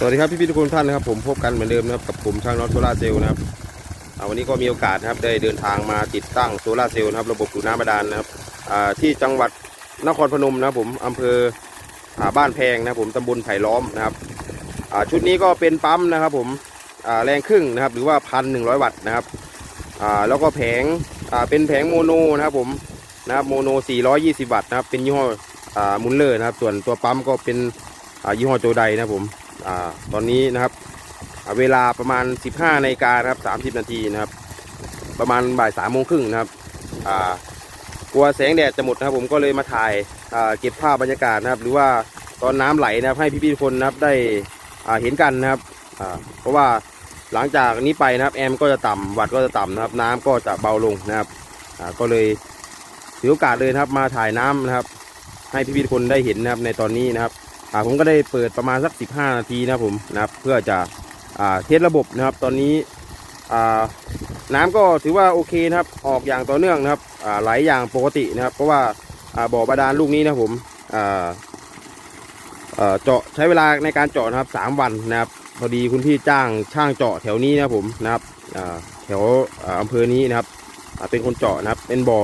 สวัสดีครับพี่พี่ทุกคนท่านนะครับผมพบกันเหมือนเดิมนะครับกับผมช่างน็อตโซล่าเซลล์นะครับวันนี้ก็มีโอกาสนะครับได้เดินทางมาติดตั้งโซล่าเซลล์นะครับ ระบบดูดน้ำบาดาลนะครับที่จังหวัดนครพนมนะครับผมอำเภออบ้านแพงนะครับผมตำบลไผ่ล้อมนะครับชุดนี้ก็เป็นปั๊มนะครับผมแรงครึ่งนะครับ หรือว่าพันหนึ่งร้อยวัตต์นะครับแล้วก็แผงเป็นแผงโมโนนะครับผมนะครับโมโน 420 วัตต์นะครับเป็นยี่ห้ออมุลเลอร์นะครับ ส่วนตัวปั๊มก็เป็นยี่ห้อโจไดนะครับผม อ่าตอนนี้นะครับเวลาประมาณ 15นาฬิกานะครับ 30 นาทีนะครับ ประมาณบ่ายสามโมงครึ่งนะครับอ่ากลัวแสงแดดจะหมดนะครับ ผมก็เลยมาถ่ายอ่าเก็บภาพบรรยากาศนะครับ หรือว่าตอนน้ำไหลนะครับให้พี่ๆทุกคนนะครับได้อ่าเห็นกันนะครับอ่าเพราะว่าหลังจากนี้ไปนะครับ แอมก็จะต่ำวัดก็จะต่ำนะครับ น้ำก็จะเบาลงนะครับอ่าก็เลยถือโอกาสเลยนะครับมาถ่ายน้ำนะครับ ให้พี่ๆทุกคนได้เห็นนะครับในตอนนี้นะครับ ผมก็ได้เปิดประมาณสัก 15 นาทีนะผมนะครับ เพื่อจะอเทสระบบนะครับ ตอนนี้น้ำก็ถือว่าโอเคนะครับ ออกอย่างต่อเนื่องนะครับอ่าไหลอย่างปกตินะครับ เพราะว่าบ่อบาดาลลูกนี้นะผมเจาะใช้เวลาในการเจาะนะครับ 3 วันนะครับพอดีคุณพี่จ้างช่างเจาะแถวนี้นะผมนะครับแถวอ่าอำเภอนี้นะครับเป็นคนเจาะนะครับ เป็นบ่อ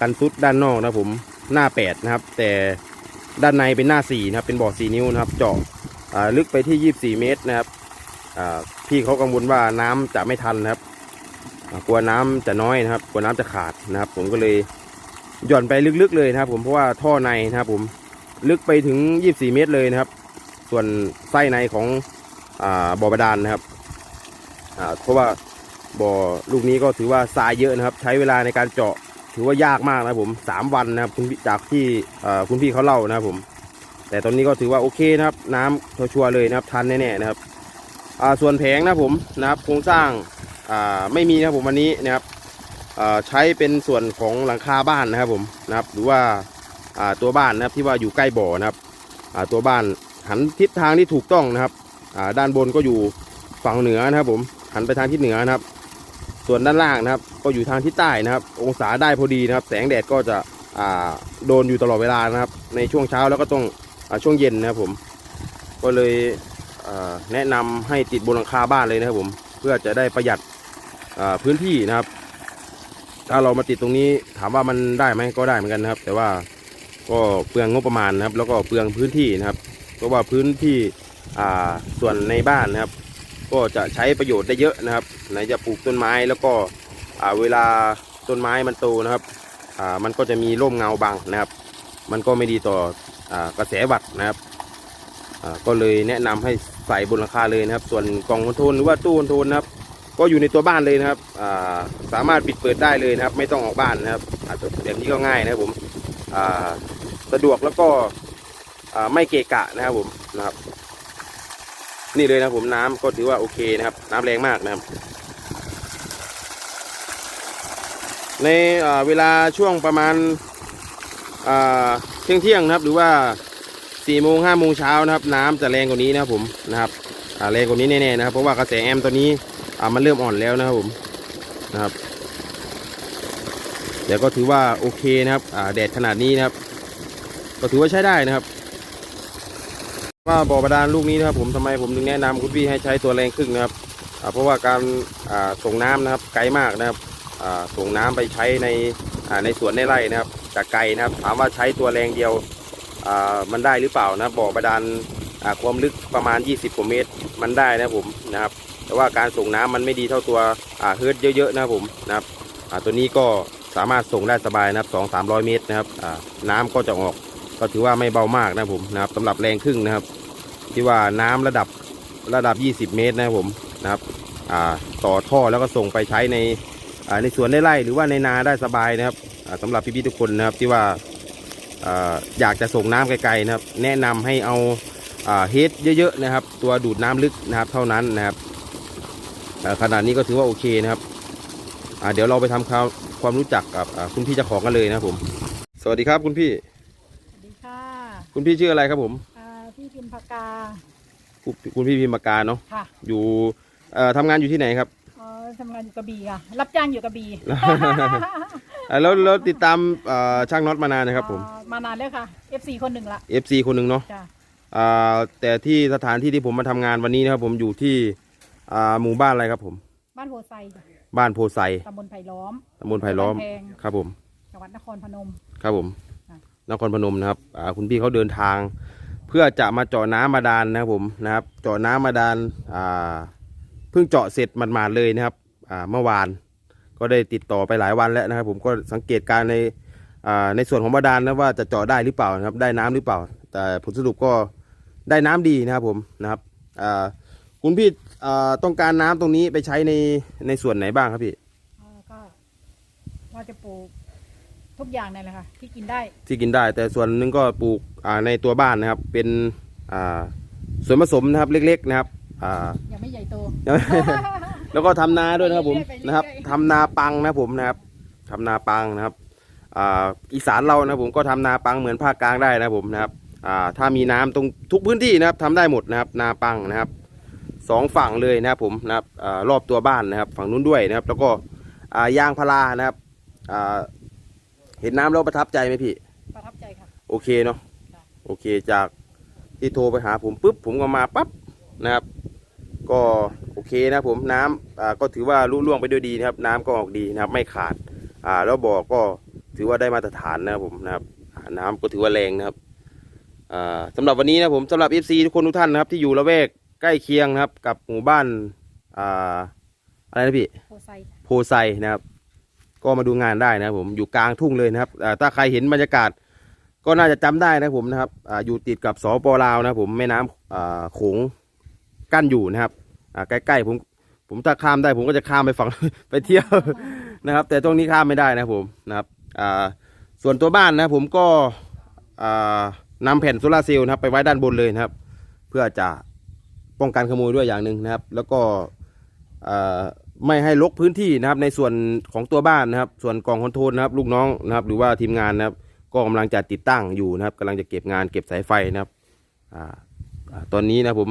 กันซุดด้านนอกนะผมหน้า8นะครับ แต่ ด้านในเป็นหน้า4นะครับ เป็นบ่อ4นิ้วนะครับ เจาะลึกไปที่24เมตรนะครับพี่เขากังวลว่าน้ำจะไม่ทันนะครับ กลัวน้ำจะน้อยนะครับ กลัวน้ำจะขาดนะครับ ผมก็เลยหย่อนไปลึกๆเลยนะครับ ผมเพราะว่าท่อในนะครับ ผมลึกไปถึง24เมตรเลยนะครับ ส่วนไส้ในของอบ่อบาดาลนะครับเพราะว่าบ่อลูกนี้ก็ถือว่าทรายเยอะนะครับ ใช้เวลาในการเจาะ ถือว่ายากมากนะผมสามวันนะครับคุณพี่จากที่คุณพี่เขาเล่านะครับผม แต่ตอนนี้ก็ถือว่าโอเคนะครับ น้ำชัวร์เลยนะครับทันแน่ๆนะครับส่วนแผงนะผมนะครับโครงสร้างไม่มีนะครับผมวันนี้นะครับใช้เป็นส่วนของหลังคาบ้านนะครับผมนะครับ หรือว่าตัวบ้านนะครับที่ว่าอยู่ใกล้บ่อนะครับตัวบ้านหันทิศทางที่ถูกต้องนะครับด้านบนก็อยู่ฝั่งเหนือนะครับผมหันไปทางทิศเหนือนะครับ ส่วนด้านล่างนะครับ ก็อยู่ทางทิศใต้นะครับ องศาได้พอดีนะครับ แสงแดดก็จะโดนอยู่ตลอดเวลานะครับ ในช่วงเช้าแล้วก็ต้องอช่วงเย็นนะครับผม ก็เลยแนะนำให้ติดบนหลังคาบ้านเลยนะครับผม เพื่อจะได้ประหยัดพื้นที่นะครับ ถ้าเรามาติดตรงนี้ถามว่ามันได้ไหมก็ได้เหมือนกันนะครับ แต่ว่าก็เปลืองงบประมาณนะครับ แล้วก็เปลืองพื้นที่นะครับเพราะว่าพื้นที่ส่วนในบ้านนะครับ ก็จะใช้ประโยชน์ได้เยอะนะครับ ไหนจะปลูกต้นไม้แล้วก็เวลาต้นไม้มันโตนะครับมันก็จะมีร่มเงาบังนะครับ มันก็ไม่ดีต่ออกระแสวัดนะครับก็เลยแนะนำให้ใส่บนหลังคาเลยนะครับ ส่วนกล่องคอนโทรลหรือว่าตู้คอนโทรลนะครับ ก็อยู่ในตัวบ้านเลยนะครับาสามารถปิดเปิดได้เลยนะครับ ไม่ต้องออกบ้านนะครับอ่าแบบนี้ก็ง่ายนะครับผมสะดวกแล้วก็ไม่เกะกะนะครับผมนะครับ นี่เลยนะผมน้ำก็ถือว่าโอเคนะครับ น้ำแรงมากนะครับ ในเวลาช่วงประมาณเที่ยงเที่ยงนะครับ หรือว่า4โมง5โมงเช้านะครับ น้ำจะแรงกว่านี้นะครับผมนะครับแรงกว่านี้แน่ๆนะครับ เพราะว่ากระแสแอมป์ตัวนี้มันเริ่มอ่อนแล้วนะครับผมนะครับเดี๋ยวก็ถือว่าโอเคนะครับแดดขนาดนี้นะครับ ก็ถือว่าใช้ได้นะครับ ว่าบ่อบาดาลลูกนี้นะครับผมทำไมผมถึงแนะนำคุณพี่ให้ใช้ตัวแรงครึ่งนะครับเพราะว่าการส่งน้ำนะครับไกลมากนะครับส่งน้ำไปใช้ในในสวนในไร่นะครับจากไกลนะครับ ถามว่าใช้ตัวแรงเดียวมันได้หรือเปล่านะบ่อบาดาลความลึกประมาณ 20กว่าเมตรมันได้นะผมนะครับ แต่ว่าการส่งน้ำมันไม่ดีเท่าตัวเฮิร์ตเยอะๆนะผมนะครับตัวนี้ก็สามารถส่งได้สบายนะครับ2 3 0 0เมตรนะครับน้ำก็จะออก ก็ถือว่าไม่เบามากนะผมนะครับสำหรับแรงครึ่งนะครับ ที่ว่าน้ำระดับระดับ 20 เมตรนะครับผมนะครับต่อท่อแล้วก็ส่งไปใช้ในในสวนในไร่หรือว่าในนาได้สบายนะครับอ่าสำหรับพี่ๆทุกคนนะครับที่ว่าอยากจะส่งน้ำไกลๆนะครับ แนะนำให้เอาเฮดเยอะๆนะครับ ตัวดูดน้ำลึกนะครับเท่านั้นนะครับขนาดนี้ก็ถือว่าโอเคนะครับเดี๋ยวเราไปทำความความรู้จักกับคุณพี่เจ้าของกันเลยนะครับผม สวัสดีครับคุณพี่ คุณพี่ชื่ออะไรครับผมอ่าพี่พิมพากาคุณคุณพี่พิมพ์ปากกาเนาะค่ะอยู่เอ่อทำงานอยู่ที่ไหไหนครับเอ่อทำงานอยู่กระบี่ค่ะ รับจ้างอยู่กระบี่อะแล้วแล้วติดตามเอ่อช่างน็อตมานานนะครับผม อ่ามานานแล้วค่ะ FC คนหนึ่งละ FC คนหนึ่งเนาะจ้ะอ่าแต่ที่สถานที่ที่ผมมาทำงานวันนี้นะครับผมอยู่ที่อ่าหมู่บ้านอะไรครับผม บ้านโพไซจ้ะบ้านโพไซตำบลไผ่ล้อม ตำบลไผ่ล้อมบ้านแพง ครับผม จังหวัดนครพนม ครับผมค่ะ นครพนมนะครับคุณพี่เขาเดินทาง เพื่อจะมาเจาะน้ำบาดาลนะครับผมนะครับ เจาะน้ำบาดาลอ่าเพิ่งเจาะเสร็จหมาดๆเลยนะครับเมื่อวานก็ได้ติดต่อไปหลายวันแล้วนะครับ ผมก็สังเกตการในในส่วนของบาดาลนะว่าจะเจาะได้หรือเปล่านะครับ ได้น้ำหรือเปล่า แต่ผลสรุปก็ได้น้ำดีนะครับผมนะครับคุณพี่ต้องการน้ำตรงนี้ไปใช้ในในส่วนไหนบ้างครับพี่ก็ว่าจะปลูก ทุกอย่างนั่นแหละค่ะที่กินได้ที่กินได้ แต่ส่วนหนึงก็ปลูกอ่าในตัวบ้านนะครับ เป็นอ่าส่วนผสมนะครับเล็ก ๆนะครับอ่า ยังไม่ใหญ่โต แล้วก็ทำนาด้วยนะครับผมไปเรื่อยๆนะครับทำนาปังนะครับผมนะครับทำนาปังนะครับอ่าอีสานเรานะครับผมก็ทำนาปังเหมือนภาคกลางได้นะครับผมนะครับอ่าถ้ามีน้ำตรงทุกพื้นที่นะครับทำได้หมดนะครับ นาปังนะครับสองฝั่งเลยนะครับผมนะครับอารอบตัวบ้านนะครับ ฝั่งนู้นด้วยนะครับ แล้วก็อ่ายางพารานะครับอ่า เห็นน้ำแล้วประทับใจไหมพี่ ประทับใจค่ะ โอเคเนาะค่ะโอเคจากที่โทรไปหาผมปุ๊บผมก็มาปั๊บนะครับ ก็โอเคนะครับผมน้ำอ่าก็ถือว่ารุ่ล่วงไปด้วยดีนะครับ น้ำก็ออกดีนะครับ ไม่ขาด อ่า แล้วบ่อก็ถือว่าได้มาตรฐานนะครับผมนะครับอ่าน้ำก็ถือว่าแรงนะครับอ่าสำหรับวันนี้นะครับผมสำหรับ FC ทุกคนทุกท่านนะครับ ที่อยู่ละแวกใกล้เคียงนะครับ กับหมู่บ้านอ่าอะไรนะพี่โพไซจ้ะโพไซนะครับ ก็มาดูงานได้นะผมอยู่กลางทุ่งเลยนะครับถ้าใครเห็นบรรยากาศ ก็น่าจะจำได้นะผมนะครับออยู่ติดกับสปลาวนะผมแม่น้ำอ่าโขงกั้นอยู่นะครับใกล้ๆผมผมถ้าข้ามได้ผมก็จะข้ามไปฝั่งไปเที่ยวนะครับ แต่ตรงนี้ข้ามไม่ได้นะผมนะครับส่วนตัวบ้านนะผมก็อ่านำแผ่นโซลาร์เซลล์นะครับไปไว้ด้านบนเลยนะครับ เพื่อจะป้องกันขโมยด้วยอย่างหนึ่งนะครับ แล้วก็ ไม่ให้ลกพื้นที่นะครับ ในส่วนของตัวบ้านนะครับ ส่วนกล่องคอนโทรลนะครับ ลูกน้องนะครับ หรือว่าทีมงานนะครับ ก็กำลังจะติดตั้งอยู่นะครับกำลังจะเก็บงานเก็บสายไฟนะครับอ่าอ่าตอนนี้นะผม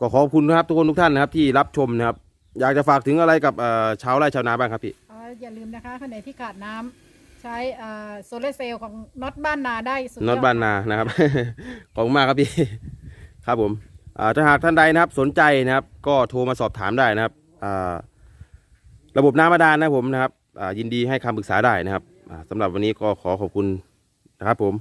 ก็ขอบคุณนะครับทุกคนทุกท่านนะครับ ที่รับชมนะครับ อยากจะฝากถึงอะไรกับเอ่อชาวไร่ชาวนาบ้างครับพี่อ่าอย่าลืมนะคะคนไหนที่ขาดน้ำใช้โซลาร์เซลล์ของน็อตบ้านนาได้สุดยดน็อตบ้านนานะครับ ขอบคุณมากครับพี่ ครับผมอ่าถ้าหากท่านใดนะครับสนใจนะครับ ก็โทรมาสอบถามได้นะครับอ่า ระบบน้ำบาดาลนะผมนะครับยินดีให้คำปรึกษาได้นะครับสำหรับวันนี้ก็ขอขอบคุณนะครับผม